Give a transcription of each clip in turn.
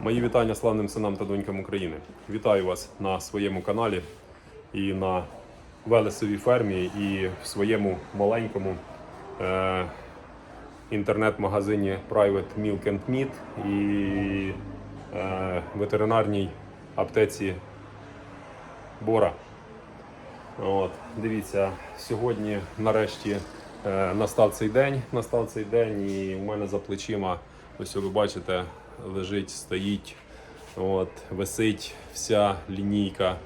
Мої вітання славним синам та донькам України. Вітаю вас на своєму каналі і на Велесовій фермі, і в своєму маленькому е- інтернет-магазині Private Milk and Meat і е- ветеринарній аптеці Бора. От, дивіться, сьогодні нарешті е, настав цей день. Настав цей день, і в мене за плечима, ось ви бачите, лежить, стоїть, от, висить вся лінійка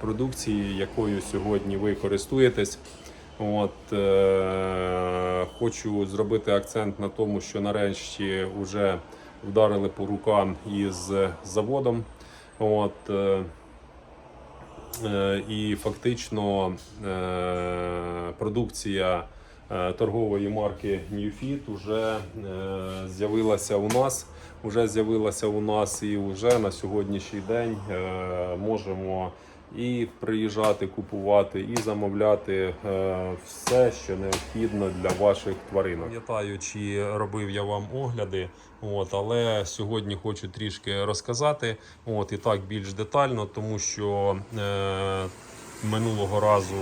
продукції, якою сьогодні ви користуєтесь. От, е, хочу зробити акцент на тому, що нарешті вже вдарили по рукам із заводом. От, е, Е, і фактично е, продукція торгової марки NewFit вже е, з'явилася у нас. Вже з'явилася у нас і вже на сьогоднішній день е, можемо і приїжджати, купувати, і замовляти е, все, що необхідно для ваших тваринок. Пам'ятаю, чи робив я вам огляди, от, але сьогодні хочу трішки розказати. От, і так більш детально, тому що е, минулого разу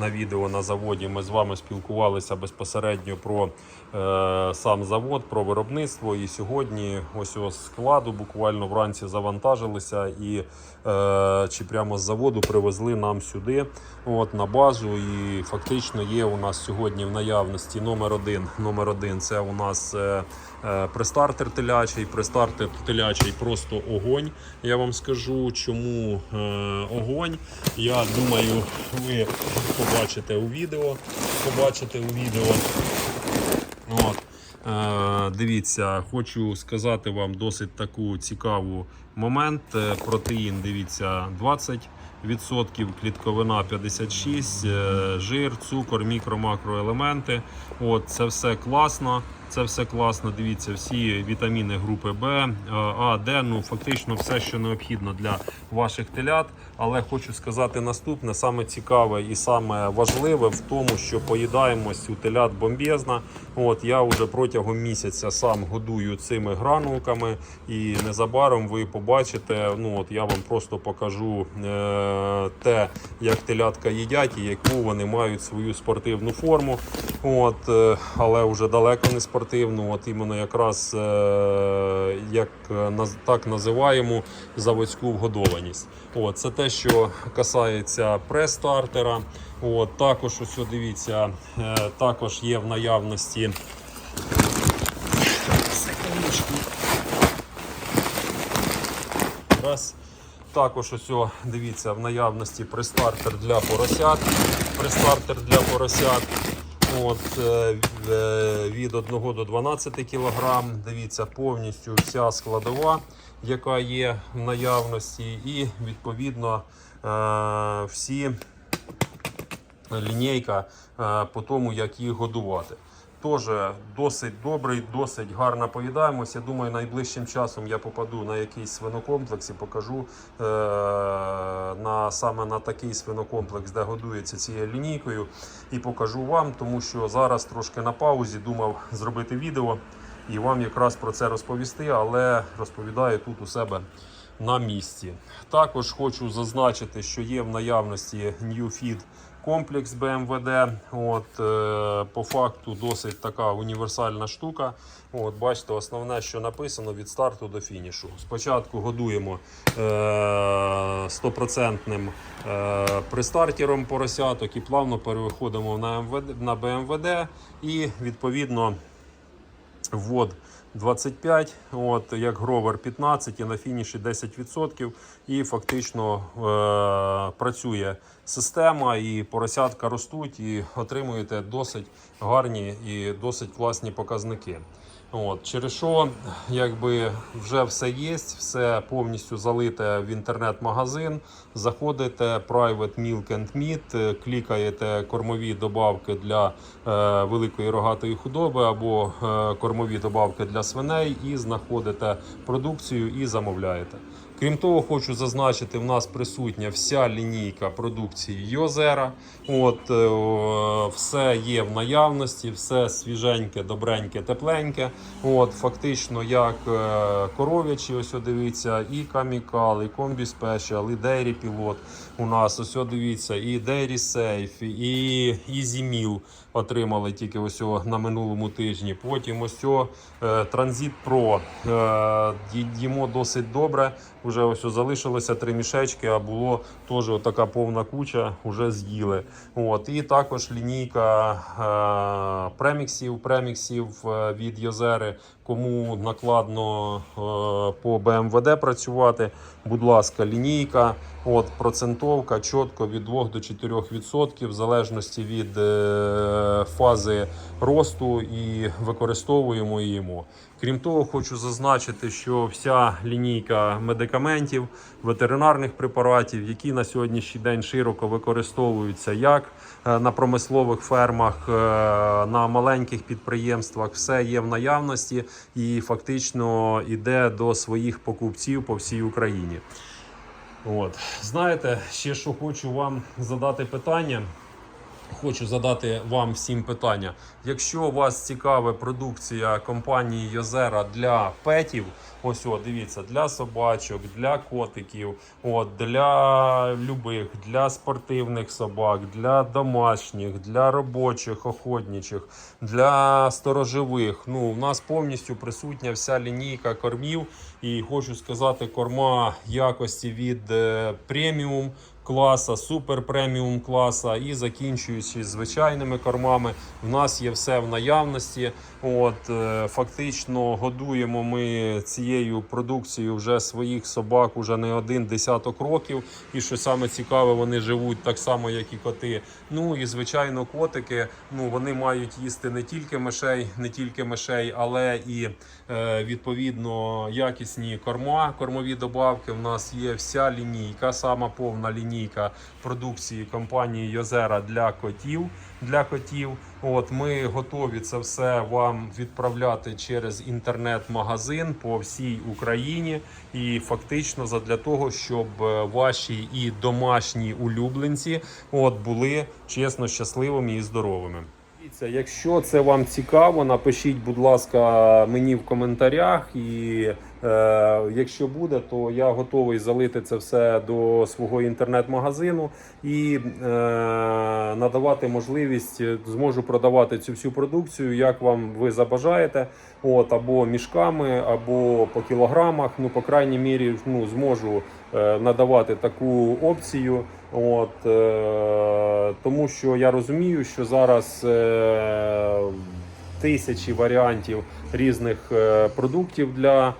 на відео на заводі ми з вами спілкувалися безпосередньо про е, сам завод, про виробництво. І сьогодні ось ось складу буквально вранці завантажилися і е, чи прямо з заводу привезли нам сюди, от на базу. І фактично є у нас сьогодні в наявності номер один. Номер один це у нас е, престартер телячий. Престартер телячий просто огонь. Я вам скажу, чому е, огонь. Я думаю, ви побачите у відео. Побачите у відео. От. Е, дивіться, хочу сказати вам досить таку цікаву момент. Е, Протеїн, дивіться, 20%, клітковина 56, е, жир, цукор, мікро, макроелементи. От, це все класно. Це все класно. Дивіться, всі вітаміни групи Б, е, А, Д, ну фактично все, що необхідно для ваших телят. Але хочу сказати наступне: саме цікаве і саме важливе в тому, що поїдаємось у телят бомбезна. От я вже протягом місяця сам годую цими гранулками, і незабаром ви побачите. Ну от я вам просто покажу е, те, як телятка їдять і яку вони мають свою спортивну форму. От, е, але вже далеко не спортивну. От іменно якраз е, як е, так називаємо заводську вгодованість. От, це те, що касається прес-стартера. От, також ось дивіться, е, також є в наявності. Раз. Також ось дивіться, в наявності пристартер для поросят. Пристартер для поросят. От, е, е, від 1 до 12 кг. Дивіться, повністю вся складова, яка є в наявності, і відповідно е, всі лінійка по тому, як їх годувати. Теж досить добрий, досить гарно поїдаємось. Я думаю, найближчим часом я попаду на якийсь свинокомплекс і покажу е, на саме на такий свинокомплекс, де годується цією лінійкою, і покажу вам, тому що зараз трошки на паузі думав зробити відео і вам якраз про це розповісти, але розповідаю тут у себе на місці. Також хочу зазначити, що є в наявності NewFeed комплекс BMWD. От, е, по факту досить така універсальна штука. От, бачите, основне, що написано від старту до фінішу. Спочатку годуємо е, стопроцентним е, пристартером поросяток і плавно переходимо на, МВД, на BMWD і відповідно ввод 25, от, як гровер 15 і на фініші 10%. І фактично е, працює система, і поросятка ростуть, і отримуєте досить гарні і досить класні показники. От, через що якби вже все є, все повністю залите в інтернет-магазин. Заходите Private Milk and Meat, е, клікаєте кормові добавки для е, великої рогатої худоби або е, кормові добавки для свиней і знаходите продукцію і замовляєте. Крім того, хочу зазначити, в нас присутня вся лінійка продукції Йозера. От, все є в наявності, все свіженьке, добреньке, тепленьке. От, фактично, як коров'ячі, ось дивіться, і Камікал, і Комбі Special, і Dairy Pilot. У нас ось дивіться, і Dairy Safe, і Easy Meal отримали тільки ось на минулому тижні. Потім ось е, Transit Pro. Е, Їмо досить добре. Уже ось залишилося три мішечки, а було теж така повна куча, вже з'їли. От. І також лінійка е, преміксів, преміксів е, від Йозери. Кому накладно е, по БМВД працювати, будь ласка, лінійка, от процентовка чітко від 2 до 4%, в залежності від е, фази росту і використовуємо і. Крім того, хочу зазначити, що вся лінійка медикаментів, ветеринарних препаратів, які на сьогоднішній день широко використовуються як е, на промислових фермах, е, на маленьких підприємствах, все є в наявності і фактично йде до своїх покупців по всій Україні. От знаєте, ще що хочу вам задати питання. Хочу задати вам всім питання. Якщо вас цікава продукція компанії Йозера для петів, ось о, дивіться, для собачок, для котиків, от, для любих, для спортивних собак, для домашніх, для робочих, охотничих, для сторожових. Ну, у нас повністю присутня вся лінійка кормів. І хочу сказати, корма якості від е, преміум класа, супер преміум класа і закінчуючи звичайними кормами. В нас є все в наявності. От е, фактично годуємо ми цією продукцією вже своїх собак уже не один десяток років. І що саме цікаве, вони живуть так само, як і коти. Ну і звичайно, котики. Ну вони мають їсти не тільки мишей, не тільки мишей, але і е, відповідно якісні корма, кормові добавки. У нас є вся лінійка, сама повна лінійка продукції компанії Йозера для котів. Для котів, от ми готові це все вам відправляти через інтернет-магазин по всій Україні, і фактично задля того, щоб е, ваші і домашні улюбленці от були чесно щасливими і здоровими. Дивіться, якщо це вам цікаво, напишіть, будь ласка, мені в коментарях. І е, якщо буде, то я готовий залити це все до свого інтернет-магазину і е, надавати можливість, зможу продавати цю всю продукцію, як вам ви забажаєте. От або мішками, або по кілограмах. Ну, по крайній мірі, ну зможу е, надавати таку опцію. От, е, тому що я розумію, що зараз е, тисячі варіантів різних е, продуктів для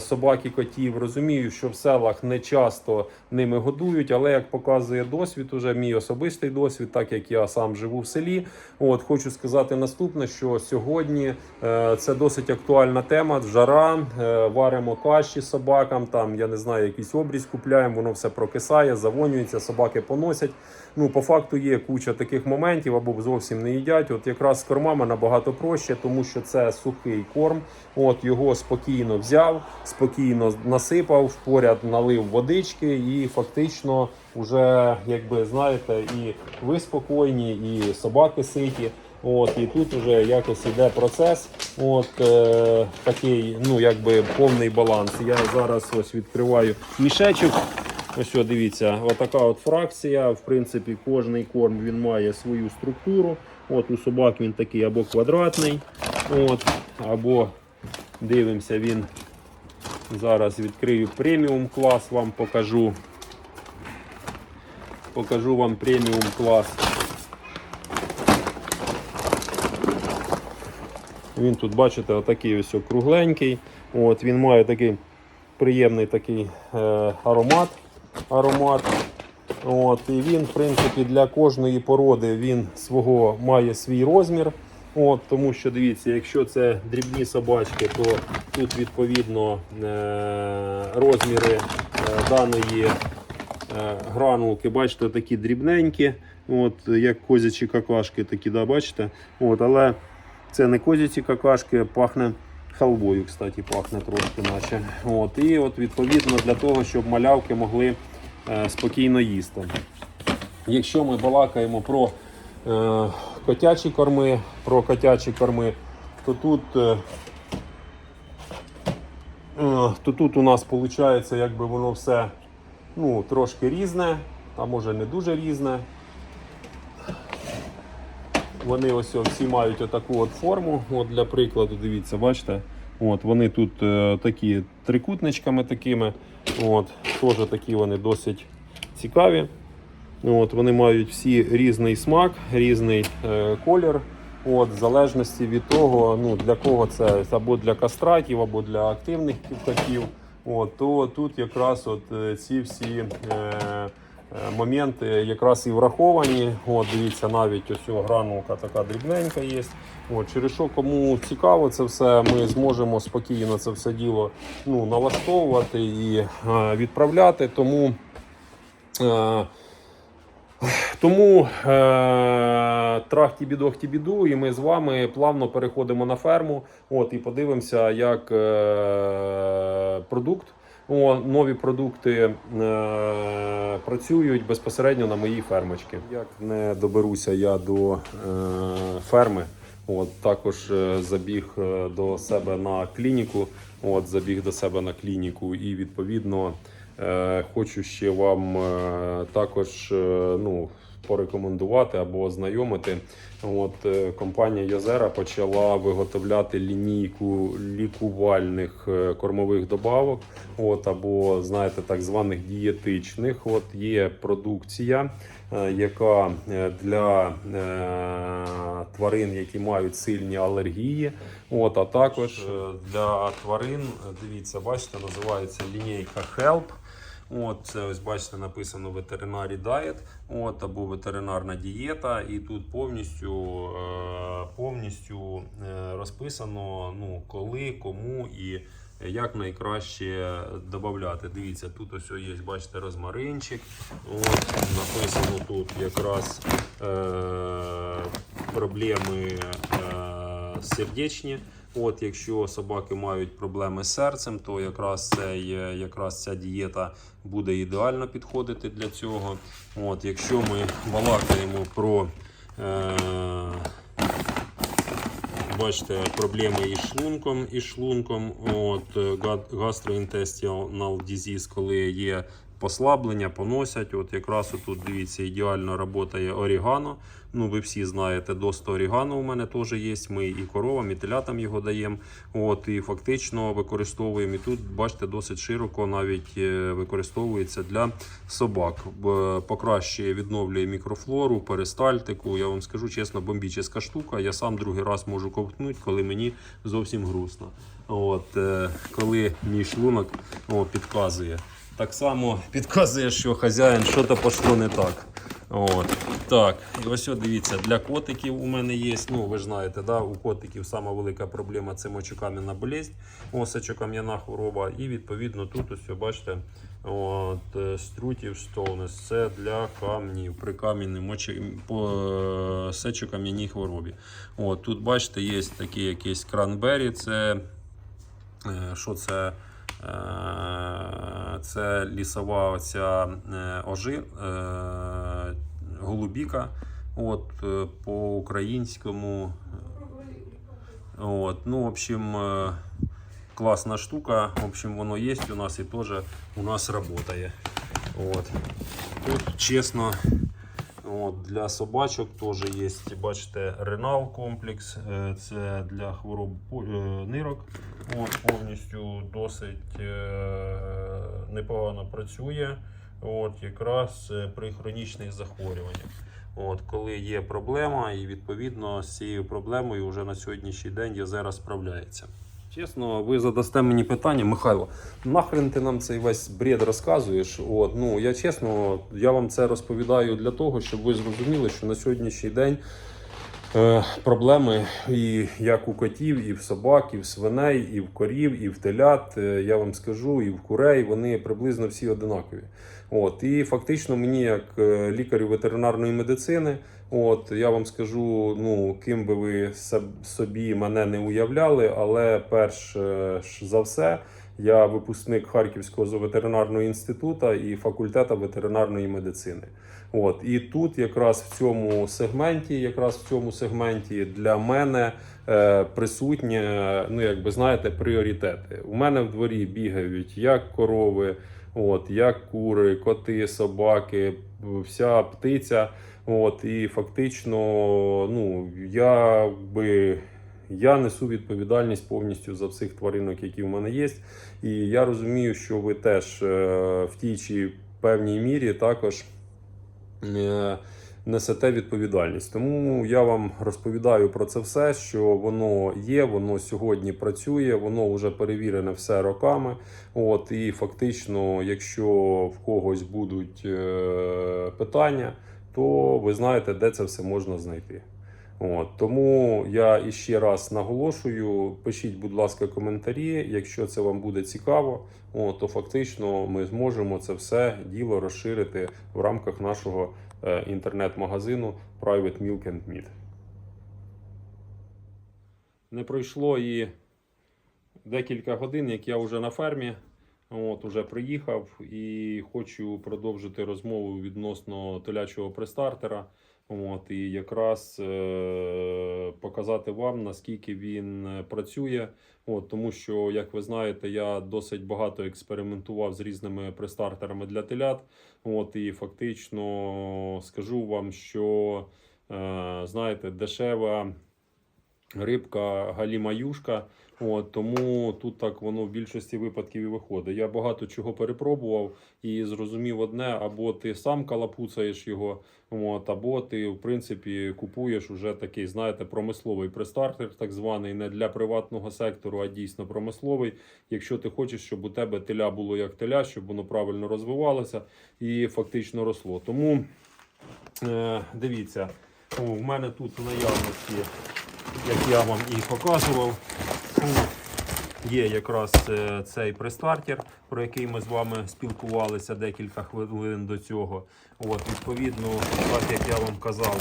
собак і котів. Розумію, що в селах не часто ними годують, але як показує досвід, уже мій особистий досвід, так як я сам живу в селі. От хочу сказати наступне: що сьогодні е, це досить актуальна тема. Жара, е, варимо каші собакам. Там я не знаю, якийсь обріз купляємо, воно все прокисає, завонюється, собаки поносять. Ну, по факту є куча таких моментів або зовсім не їдять. От якраз з кормами набагато проще, тому що це сухий корм. От його спокійно взяв, спокійно насипав, поряд налив водички, і фактично вже, якби знаєте, і ви спокійні, і собаки ситі. От, і тут вже якось іде процес. От е, такий, ну якби повний баланс. Я зараз ось відкриваю мішечок. Ось о, дивіться, отака от фракція. В принципі, кожний корм він має свою структуру. От у собак він такий або квадратний, от, або дивимося, він зараз відкрию преміум клас, вам покажу. Покажу вам преміум клас. Він тут, бачите, отакий ось кругленький. От, він має такий приємний такий е, аромат. Аромат. От, і він, в принципі, для кожної породи він свого має свій розмір. От, тому що дивіться, якщо це дрібні собачки, то тут відповідно е, розміри е, даної е, гранулки, бачите, такі дрібненькі, от, як козячі какашки, такі, да, бачите. От, але це не козячі какашки, пахне халвою, кстати, пахне трошки наче. От, і от відповідно для того, щоб малявки могли е, спокійно їсти. Якщо ми балакаємо про е, котячі корми, про котячі корми, то тут, е, е, то тут у нас виходить, якби воно все ну, трошки різне, а може не дуже різне. Вони ось всі мають отаку от форму. От для прикладу, дивіться, бачите. От, вони тут е, такі трикутничками такими. От, теж такі вони досить цікаві. От, вони мають всі різний смак, різний е, колір. От, в залежності від того, ну, для кого це або для кастратів, або для активних котів. От, то тут якраз от е, ці всі е, моменти якраз і враховані. От, дивіться, навіть ось цього гранулка така дрібненька є. От, через що кому цікаво це все, ми зможемо спокійно це все діло ну, налаштовувати і е, відправляти. Тому е, тому е, трахті бідохті біду, і ми з вами плавно переходимо на ферму. От і подивимося, як е, продукт. О, нові продукти е, працюють безпосередньо на моїй фермочці. Як не доберуся я до е, ферми, от також е, забіг е, до себе на клініку. От забіг до себе на клініку, і відповідно е, хочу ще вам е, також е, ну, порекомендувати або ознайомити. От е, компанія Йозера почала виготовляти лінійку лікувальних е, кормових добавок, от або знаєте, так званих дієтичних. От є продукція, е, яка для тварин, які мають сильні алергії. От, а також для тварин, дивіться, бачите, називається лінійка Help. От, це ось бачите, написано ветеринарі Diet, от, або ветеринарна дієта, і тут повністю, е, повністю е, розписано, ну, коли, кому і як найкраще додати. Дивіться, тут ось є, бачите, розмаринчик. От, написано тут якраз е, проблеми е, сердечні. От, якщо собаки мають проблеми з серцем, то якраз цей, якраз ця дієта буде ідеально підходити для цього. От, якщо ми балакаємо про е, бачите, проблеми із шлунком, із шлунком, от, gastrointestinal disease, коли є послаблення, поносять. От якраз тут дивіться, ідеально працює орігано. Ну, ви всі знаєте, доста орігано у мене теж є. Ми і коровам, і телятам його даємо. От, і фактично використовуємо. І тут, бачите, досить широко навіть е, використовується для собак. Покращує, відновлює мікрофлору, перистальтику. Я вам скажу чесно, бомбічна штука. Я сам другий раз можу ковтнути, коли мені зовсім грустно. От, е, коли мій шлунок о, підказує. Так само підказує, що хазяїн що-то пішло не так. От. Так, і ось от дивіться, для котиків у мене є. Ну, ви ж знаєте, да, у котиків сама велика проблема це мочокам'яна болезнь, осечокам'яна хвороба. І відповідно тут ось бачите, от, е, струтів стоунес. Це для камнів при кам'яній мочі, по е, сечокам'яній хворобі. От, тут бачите, є такі якісь кранбері, це е, що це? Е, Це лісова оця е, ожи, е, голубіка. От, по-українському. От, ну, в общем, класна штука. В общем, воно є у нас і теж у нас працює. От. Тут, чесно, От, для собачок теж є, бачите, ренал комплекс. Е, Це для хвороб е, нирок. От, повністю досить е, непогано працює. От, якраз при хронічних захворюваннях. От, коли є проблема, і відповідно з цією проблемою вже на сьогоднішній день Єзера справляється. Чесно, ви задасте мені питання, Михайло, нахрен ти нам цей весь бред розказуєш? От, ну, я чесно, я вам це розповідаю для того, щоб ви зрозуміли, що на сьогоднішній день е, проблеми і як у котів, і в собак, і в свиней, і в корів, і в телят, е, я вам скажу, і в курей, вони приблизно всі одинакові. От, і фактично мені, як е, лікарю ветеринарної медицини, От я вам скажу, ну ким би ви собі мене не уявляли, але перш за все, я випускник Харківського зооветеринарного інституту і факультету ветеринарної медицини. От і тут, якраз в цьому сегменті, якраз в цьому сегменті для мене е, присутні, ну як би знаєте, пріоритети. У мене в дворі бігають як корови, от як кури, коти, собаки, вся птиця. От і фактично, ну я би. Я несу відповідальність повністю за всіх тваринок, які в мене є. І я розумію, що ви теж е, в тій чи певній мірі також е, несете відповідальність. Тому я вам розповідаю про це все, що воно є, воно сьогодні працює, воно вже перевірене все роками. От і фактично, якщо в когось будуть е, питання, то ви знаєте, де це все можна знайти. От, тому я іще раз наголошую: пишіть, будь ласка, коментарі. Якщо це вам буде цікаво, от, то фактично ми зможемо це все діло розширити в рамках нашого е, інтернет-магазину Private Milk and Meat. Не пройшло і декілька годин, як я вже на фермі. От, уже приїхав і хочу продовжити розмову відносно телячого престартера. От, і якраз е- показати вам, наскільки він е, працює. От, тому що, як ви знаєте, я досить багато експериментував з різними престартерами для телят. От, і фактично скажу вам, що е- знаєте, дешева рибка галіма юшка. От, тому тут так воно в більшості випадків і виходить. Я багато чого перепробував і зрозумів одне: або ти сам калапуцаєш його, от, або ти, в принципі, купуєш уже такий, знаєте, промисловий престартер, так званий, не для приватного сектору, а дійсно промисловий. Якщо ти хочеш, щоб у тебе теля було як теля, щоб воно правильно розвивалося і фактично росло. Тому е, дивіться, в мене тут наявності, як я вам і показував. От, Є якраз е, цей престартер, про який ми з вами спілкувалися декілька хвилин до цього. От, відповідно, так як я вам казав,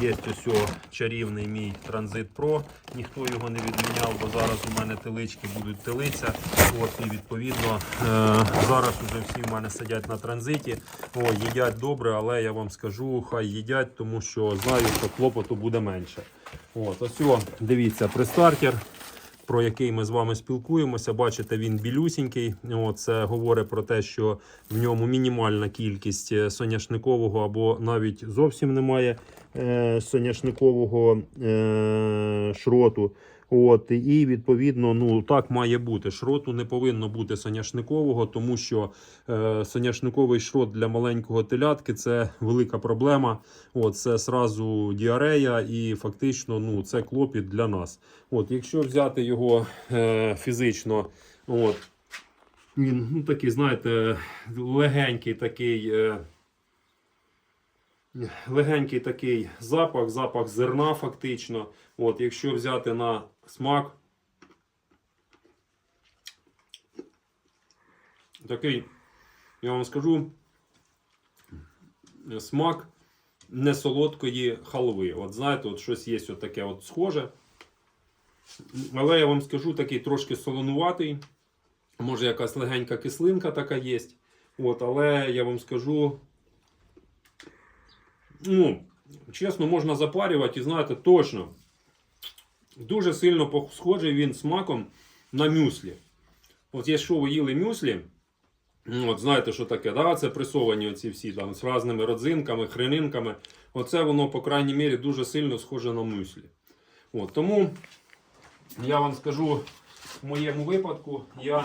є ось чарівний мій Transit Pro. Ніхто його не відміняв, бо зараз у мене телички будуть телиця. От, і відповідно е, зараз уже всі в мене сидять на транзиті. О, їдять добре, але я вам скажу, хай їдять, тому що знаю, що клопоту буде менше. От, ось дивіться, престартер про який ми з вами спілкуємося. Бачите, він білюсінький. Це говорить про те, що в ньому мінімальна кількість е, соняшникового або навіть зовсім немає е, соняшникового е, шроту. От, і відповідно, ну так має бути. Шроту не повинно бути соняшникового, тому що е, соняшниковий шрот для маленького телятки це велика проблема. От, це сразу діарея, і фактично ну, це клопіт для нас. От, якщо взяти його е, фізично, от, він ну, такий, знаєте, легенький такий. Е, Легенький такий запах, запах зерна, фактично. От, якщо взяти на смак, такий, я вам скажу, смак не солодкої халви. От знаєте, от щось є от таке от схоже. Але я вам скажу, такий трошки солонуватий. Може, якась легенька кислинка така є. От, але я вам скажу, ну, чесно, можна запарювати і знаєте, точно. Дуже сильно схожий він смаком на мюслі. От якщо ви їли мюслі, ну, от знаєте, що таке, да? це пресовані оці всі там з різними родзинками, хренинками. Оце воно, по крайній мірі, дуже сильно схоже на мюслі. От, тому я вам скажу, в моєму випадку я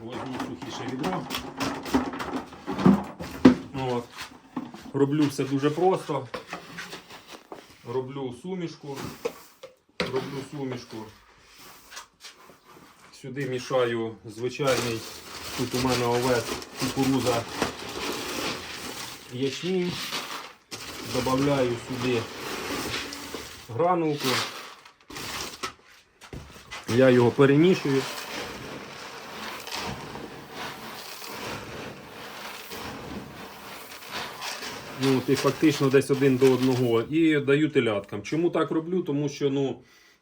возьму сухіше відро. От. Роблю все дуже просто. Роблю сумішку. Роблю сумішку. Сюди мішаю звичайний, тут у мене овес, кукуруза, ячмінь. Добавляю сюди гранулку. Я його перемішую. Ну, і фактично десь один до одного. І даю теляткам. Чому так роблю? Тому що ну,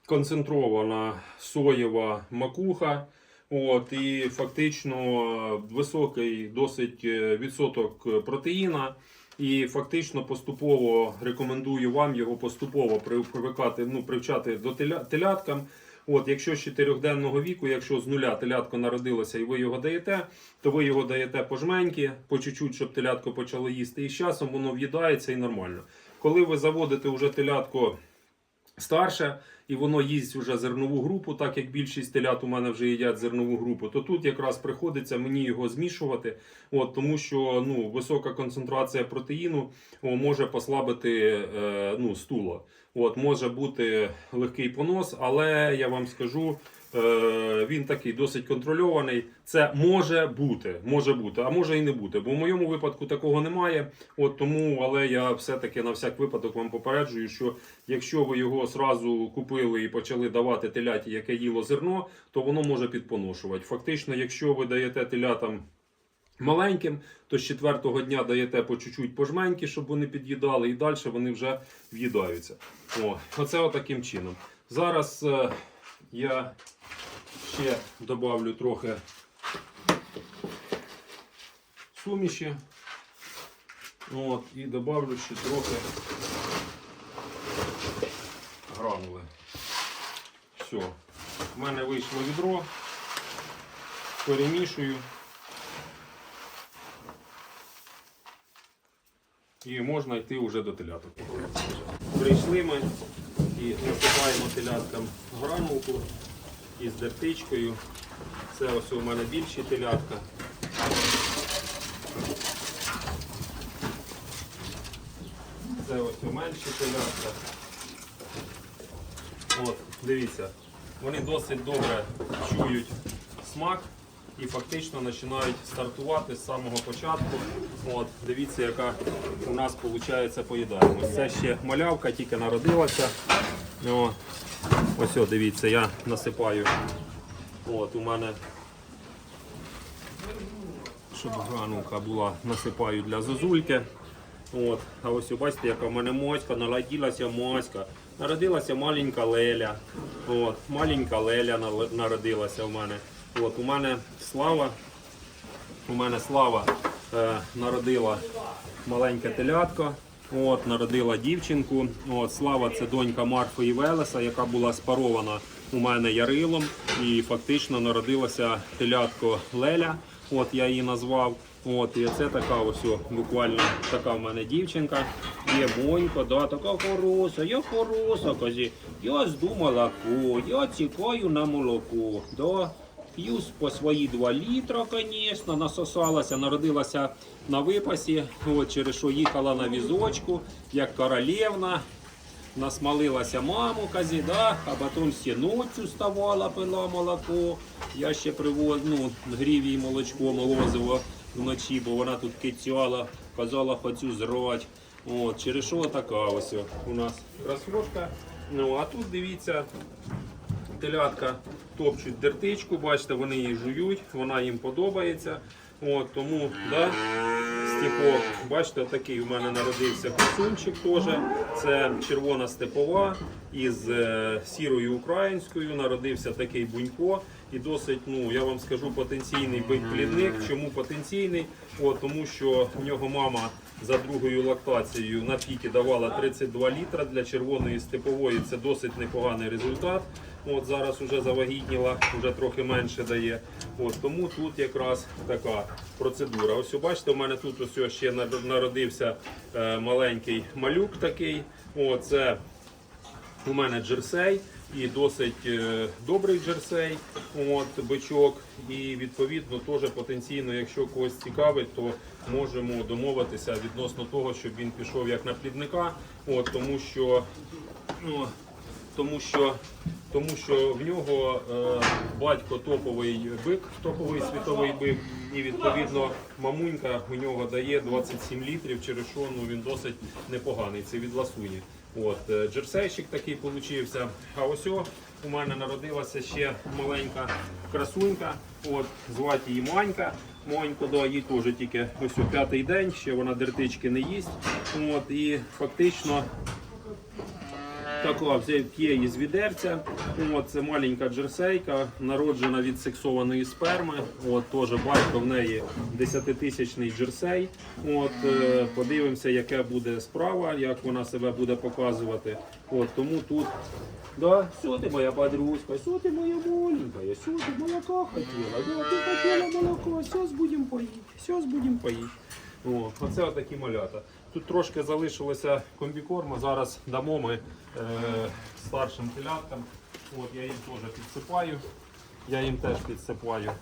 концентрована соєва макуха. От, і фактично високий досить е, відсоток протеїна. І фактично поступово рекомендую вам його поступово привикати, ну, привчати до теля, теляткам. От, якщо з 4-денного віку, якщо з нуля телятко народилося і ви його даєте, то ви його даєте по жменьки, по чуть-чуть, щоб телятко почало їсти. І з часом воно в'їдається і нормально. Коли ви заводите вже телятко старше, і воно їсть вже зернову групу, так як більшість телят у мене вже їдять зернову групу, то тут якраз приходиться мені його змішувати, от, тому що ну, висока концентрація протеїну о, може послабити е, ну, стуло. От, може бути легкий понос, але я вам скажу, він такий досить контрольований. Це може бути, може бути, а може і не бути. Бо в моєму випадку такого немає. От тому, але я все-таки на всяк випадок вам попереджую, що якщо ви його зразу купили і почали давати теляті, яке їло зерно, то воно може підпоношувати. Фактично, якщо ви даєте телятам маленьким, то з четвертого дня даєте по чуть-чуть по жменьки, щоб вони під'їдали, і далі вони вже в'їдаються. О, оце отаким чином. Зараз е, я ще добавлю трохи суміші. От, і добавлю ще трохи гранули. Все. У мене вийшло відро. Перемішую. І можна йти вже до теляток. Прийшли ми і насипаємо теляткам гранулку із дертичкою. Це ось у мене більші телятка. Це ось у менші телятка. От, дивіться, вони досить добре чують смак і фактично починають стартувати з самого початку. От, дивіться, яка у нас виходить поїдаємось. Це ще малявка, тільки народилася. О, ось, о, дивіться, я насипаю. От, у мене, щоб гранулка була, насипаю для зозульки. От, а ось бачите, яка в мене моська, народилася моська. Народилася маленька Леля. От, маленька Леля народилася в мене. От, у мене слава. У мене слава е, народила маленьке телятко. От, народила дівчинку. От, Слава це донька Марфи і Велеса, яка була спарована у мене ярилом. І фактично народилася телятко Леля. От я її назвав. От, і це така ось о, буквально така в мене дівчинка. Є Монька, да, така хороша, я хороша, каже. Я жду молоко, я чекаю на молоко. Да. П'ю по свої 2 літра, звісно, насосалася, народилася на випасі, от, через що їхала на візочку, як королевна. Насмалилася маму, казі, да, а потім ще ночі вставала, пила молоко. Я ще привоз, ну, грів їй молочко, молозиво вночі, бо вона тут кицяла, казала, хочу зрать. От, через що така ось у нас красотка. Ну, а тут дивіться, телятка топчуть дертичку, бачите, вони її жують, вона їм подобається. От, тому, да, степок, бачите, такий у мене народився красунчик теж. Це червона степова із е, сірою українською. Народився такий бунько. І досить, ну я вам скажу, потенційний плідник. Чому потенційний? От, тому що в нього мама за другою лактацією на піки давала 32 літра для червоної степової. Це досить непоганий результат. От зараз вже завагітніла, вже трохи менше дає. От тому тут якраз така процедура. Ось бачите, у мене тут ось ще народився е, маленький малюк такий. О, це у мене джерсей і досить е, добрий джерсей, от, бичок. І відповідно теж потенційно, якщо когось цікавить, то можемо домовитися відносно того, щоб він пішов як на плідника, от, тому що. Ну, тому що, тому що в нього е, батько топовий бик, топовий світовий бик, і відповідно мамунька у нього дає 27 літрів, через що ну, він досить непоганий. Це від ласуні. От, е, джерсейщик такий получився. А ось о, у мене народилася ще маленька красунька. От, звати її Манька. Монько, да, їй теж тільки ось у п'ятий день, ще вона дертички не їсть. От, і фактично така вже п'є із відерця. От, це маленька джерсейка, народжена від сексованої сперми. От, теж батько в неї 10-тисячний джерсей. От, е, подивимося, яка буде справа, як вона себе буде показувати. От, тому тут. Да, все ты моя подружка, все ты моя маленькая, все ты молока хотела, да, ты хотела молоко, сейчас будем поїти, сейчас будем поїти. О, оце отакі малята. Тут трошки залишилося комбікорму, зараз дамо ми е, старшим теляткам. От я їм теж підсипаю. Я їм теж підсипаю.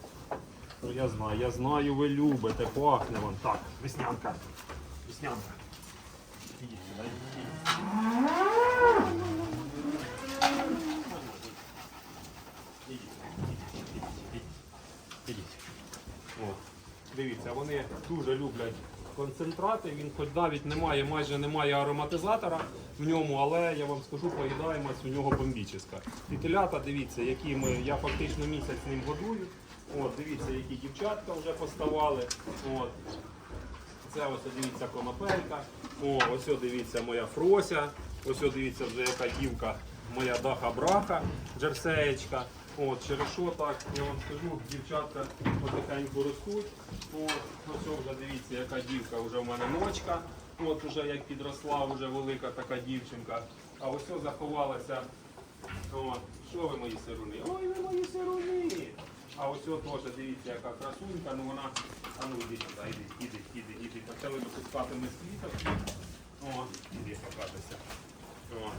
Ну, я знаю, я знаю, ви любите, пахне вам. Так, веснянка. Веснянка. Дивіться, вони дуже люблять концентрати. Він хоч навіть немає, майже немає ароматизатора в ньому, але я вам скажу, поїдаємось у нього бомбіческа. І дивіться, які ми, я фактично місяць ним годую. От, дивіться, які дівчатка вже поставали. От. Це ось дивіться конопелька. О, ось дивіться моя Фрося. Ось дивіться вже яка дівка, моя даха-браха, джерсеєчка. От, через що так, я вам скажу, дівчатка потихеньку ростуть. От, ось вже дивіться, яка дівка вже в мене ночка. От уже як підросла, вже велика така дівчинка. А ось заховалася. От, що ви мої сируни? Ой, ви мої сируни! А ось теж дивіться, яка красунька, ну вона. А ну іди сюди, іди, іди, іди, іди. Почали випускати ми з квіток. О, іди покатися. О.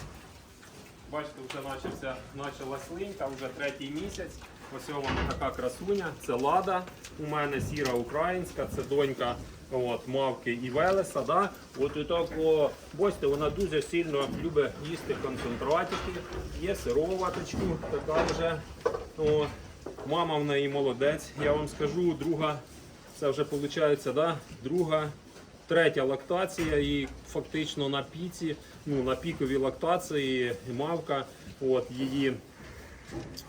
Бачите, вже почався, почалась линька, вже третій місяць. Ось вона така красуня. Це лада у мене сіра українська, це донька от, мавки і Велеса. Да? От і так, о, бачите, вона дуже сильно любить їсти концентратики, є сироваточку, така вже. О, мама в неї молодець. Я вам скажу, друга, це вже виходить, да? друга третя лактація і фактично на піці, ну на піковій лактації мавка, от її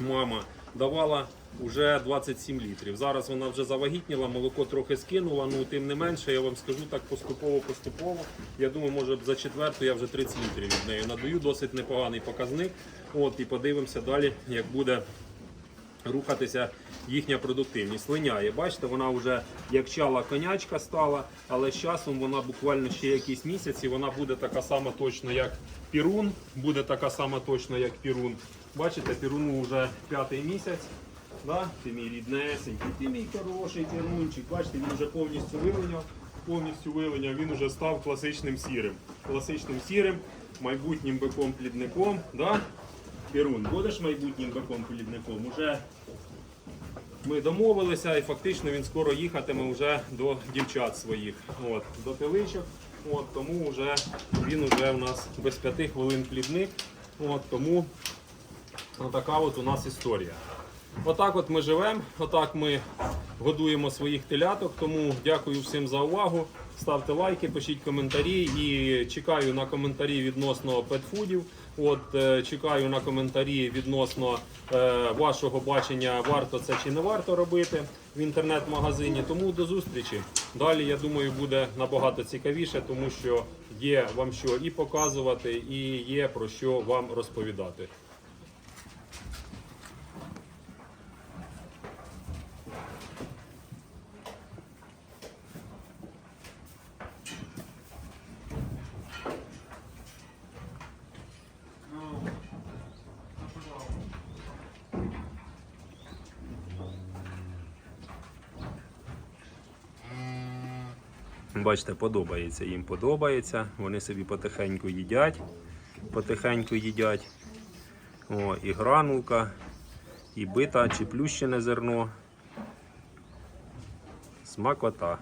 мама давала вже 27 літрів. Зараз вона вже завагітніла, молоко трохи скинула, ну тим не менше, я вам скажу так поступово-поступово. Я думаю, може за четверту я вже 30 літрів від неї надаю, досить непоганий показник. От і подивимося далі, як буде рухатися їхня продуктивність. Линяє. Бачите, вона вже як чала конячка стала, але з часом вона буквально ще якісь місяці, вона буде така сама точно, як пірун. Буде така сама точно, як пірун. Бачите, піруну вже п'ятий місяць. Да? Ти мій ріднесенький, ти мій хороший пірунчик. Бачите, він вже повністю вилиняв. Повністю вилиняв, він вже став класичним сірим. Класичним сірим, майбутнім биком-плідником. Да? Пірун, будеш майбутнім биком-плідником? Уже ми домовилися і фактично він скоро їхатиме вже до дівчат своїх. От, до теличок. От, тому вже він вже у нас без п'яти хвилин плідник. От, тому така от у нас історія. Отак от ми живемо, отак ми годуємо своїх теляток. Тому дякую всім за увагу. Ставте лайки, пишіть коментарі і чекаю на коментарі відносно петфудів. От е, чекаю на коментарі відносно е, вашого бачення, варто це чи не варто робити в інтернет-магазині. Тому до зустрічі. Далі я думаю, буде набагато цікавіше, тому що є вам що і показувати, і є про що вам розповідати. Бачите, подобається, їм подобається. Вони собі потихеньку їдять, потихеньку їдять. О, і гранулка, і бита, чи плющене зерно. Смакота.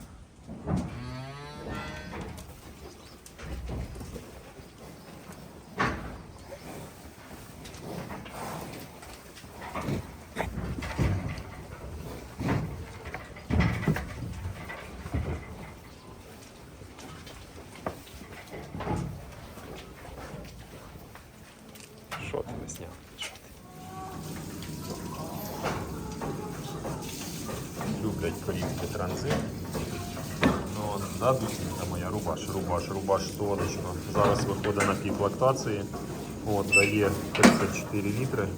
Що ти весняна? Що ти? Люблять корівки транзит. Ну, от, да, душенька моя, рубаш, рубаш, рубаш сонечко. Зараз виходить лактації. От, дає 34 літри.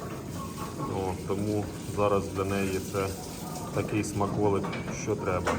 О, тому зараз для неї це такий смаколик, що треба.